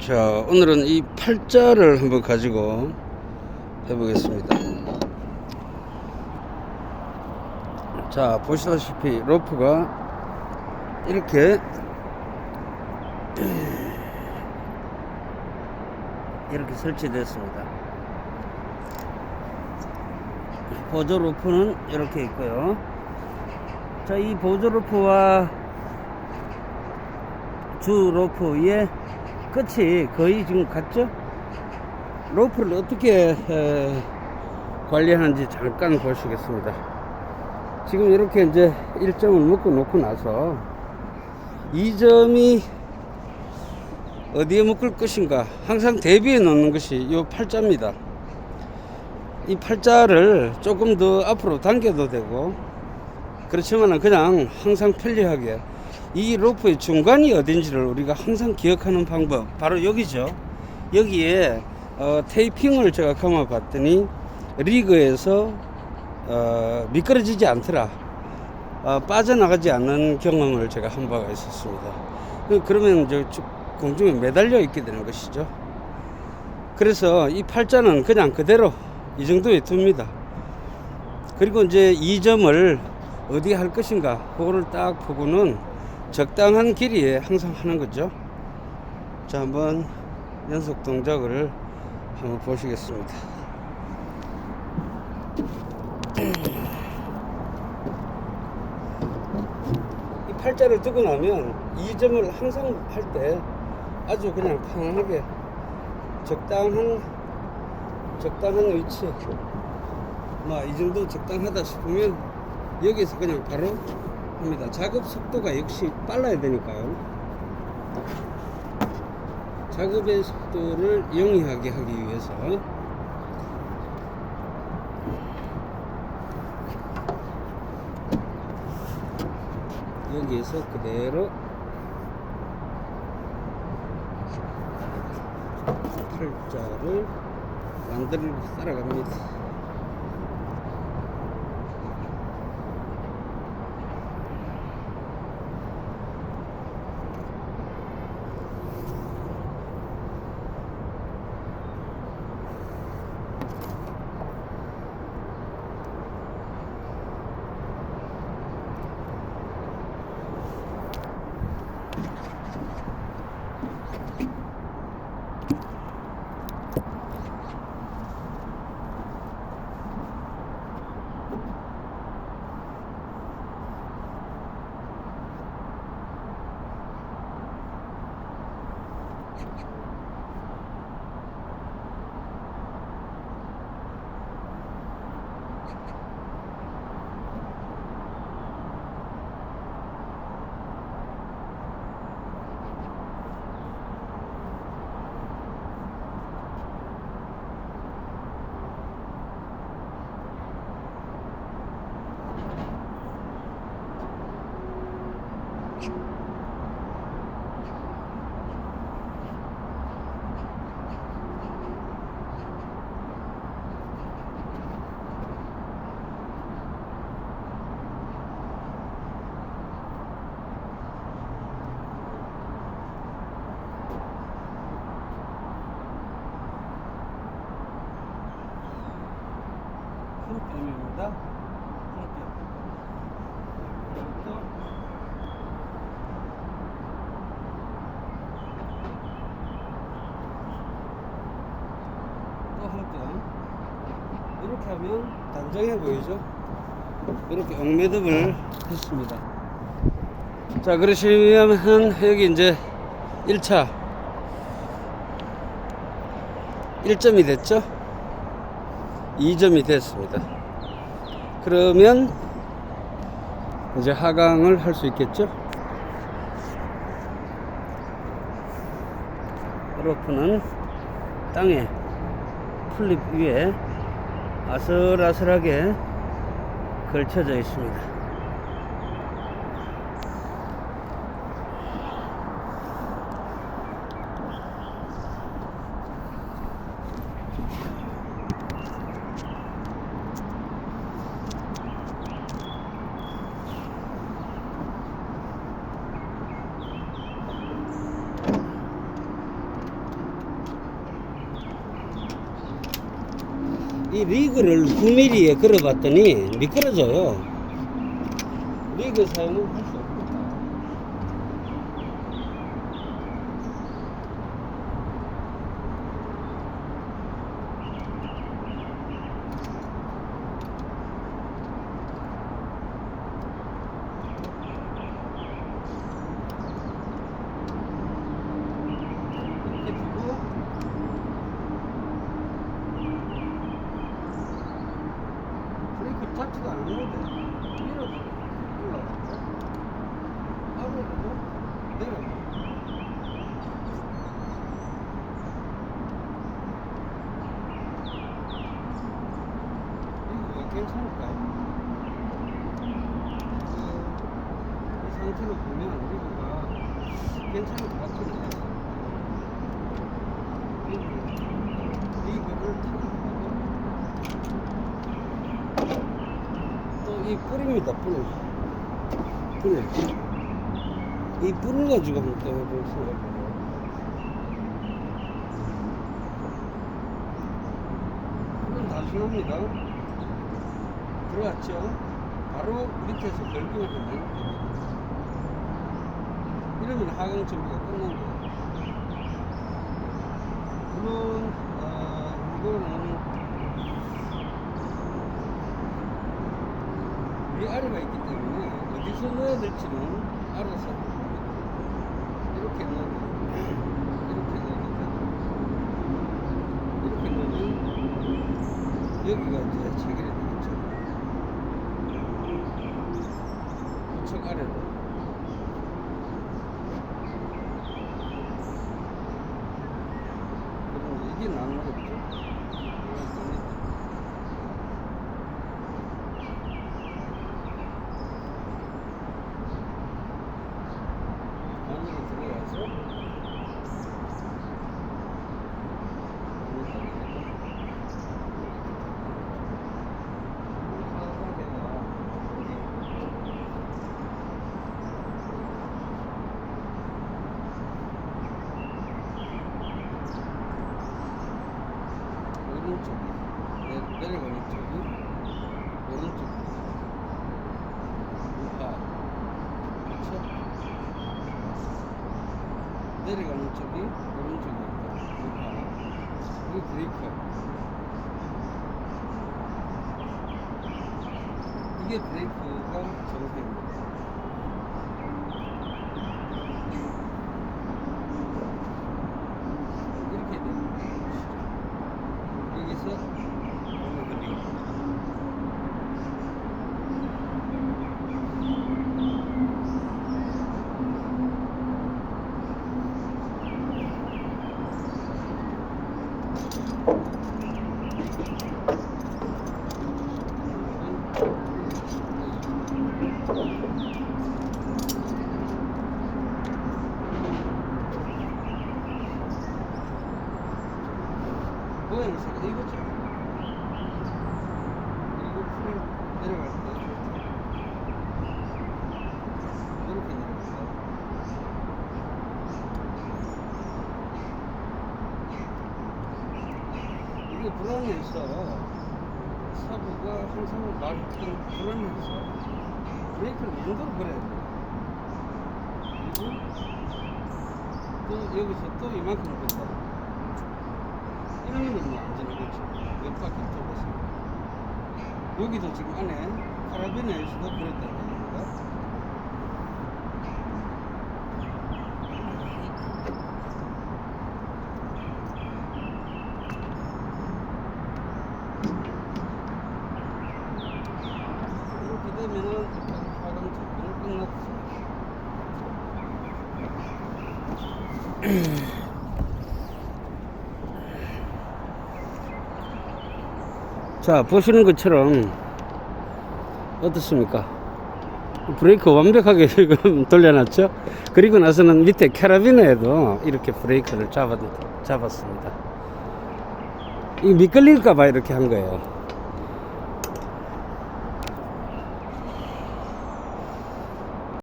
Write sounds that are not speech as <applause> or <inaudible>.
자, 오늘은 이 팔자를 한번 가지고 해보겠습니다. 자, 보시다시피 로프가 이렇게 이렇게 설치됐습니다. 보조 로프는 이렇게 있고요. 자, 이 보조 로프와 주 로프의 끝이 거의 지금 같죠? 로프를 어떻게 에, 관리하는지 잠깐 보시겠습니다. 지금 이렇게 이제 1점을 묶어 놓고 나서 2점이 어디에 묶을 것인가 항상 대비해 놓는 것이 이 팔자입니다. 이 팔자를 조금 더 앞으로 당겨도 되고 그렇지만 그냥 항상 편리하게 이 로프의 중간이 어딘지를 우리가 항상 기억하는 방법 바로 여기죠. 여기에 어, 테이핑을 제가 감아 봤더니 리그에서 어, 미끄러지지 않더라 어, 빠져나가지 않는 경험을 제가 한 바가 있었습니다. 그- 그러면 저 주- 공중에 매달려 있게 되는 것이죠. 그래서 이 팔자는 그냥 그대로 이 정도에 둡니다. 그리고 이제 이 점을 어디 할 것인가 그거를 딱 보고는 적당한 길이에 항상 하는 거죠. 자 한번 연속 동작을 한번 보시겠습니다. 이 팔자를 두고 나면 이 점을 항상 할 때 아주 그냥 편안하게 적당한 적당한 위치 뭐이 정도 적당하다 싶으면 여기서 그냥 바로 합니다. 작업 속도가 역시 빨라야 되니까요. 작업의 속도를 영위하게 하기 위해서 여기에서 그대로 팔자를 만들고 따라갑니다. 또한 뺨. 이렇게 하면 단정해 보이죠? 이렇게 엉매듭을 했습니다. 자, 그러시면 여기 이제 1차 1점이 됐죠? 2점이 됐습니다. 그러면 이제 하강을 할 수 있겠죠? 로프는 땅에 풀립 위에 아슬아슬하게 걸쳐져 있습니다. 이 리그를 9mm에 걸어봤더니 미끄러져요. 리그 사용은 할수 없다. 이렇게 두고 브레이크 잡지가 않는데 밀어 올라가고 아래로 내려가 이거 괜찮을까? 그, 이 상태로 보면 우리가 괜찮을 것 같은데 이거를 또이 뿔입니다 뿔. 뿔. 이 뿔을 가지고 한번 또 해볼 생각이에요. 뿔은 단순합니다. 들어왔죠? 바로 밑에서 걸기만 하면 됩니다. 이러면 하강 준비가 끝난 거예요. 물론 어, 이거는 위아래가 있기 때문에 어디서 넣어야 될지는 알아서 이렇게 되고 이렇게 넣어야 되고 이렇게 넣으면 여기가 이제 체결이 되겠죠. 우측 아래로 그럼 이게 나는 거죠 안으로 들어가서 오른쪽이 내, 내려가는 쪽이 오른쪽 우파 그렇죠? 내려가는 쪽이 오른쪽입니다. 우파 그리고 브레이크 이게 브레이크가 정상입니다. 이렇게 되는 것이죠. 여기서 오늘 그리고 모양새가 이거죠. 그리고 풀 내려갈 때 이렇게 내려갑니다. 이게 불안해서 사부가 항상 말했던 불안해서 브레이크를 이 정도로 걸어야 돼요. 그리고 또 여기서 또 이만큼 건다. 이러면 너무 안전하겠죠. 옆바퀴 돌아서. 여기도 지금 안에 카라비나에서도 그랬다는 얘기입니다. 이렇게 되면은 하강 작전을 끝났습니다. 자 보시는 것처럼 어떻습니까? 브레이크 완벽하게 <laughs> 지금 돌려놨죠? 그리고 나서는 밑에 캐러비너에도 이렇게 브레이크를 잡았, 잡았습니다. 이 미끌릴까봐 이렇게 한 거예요.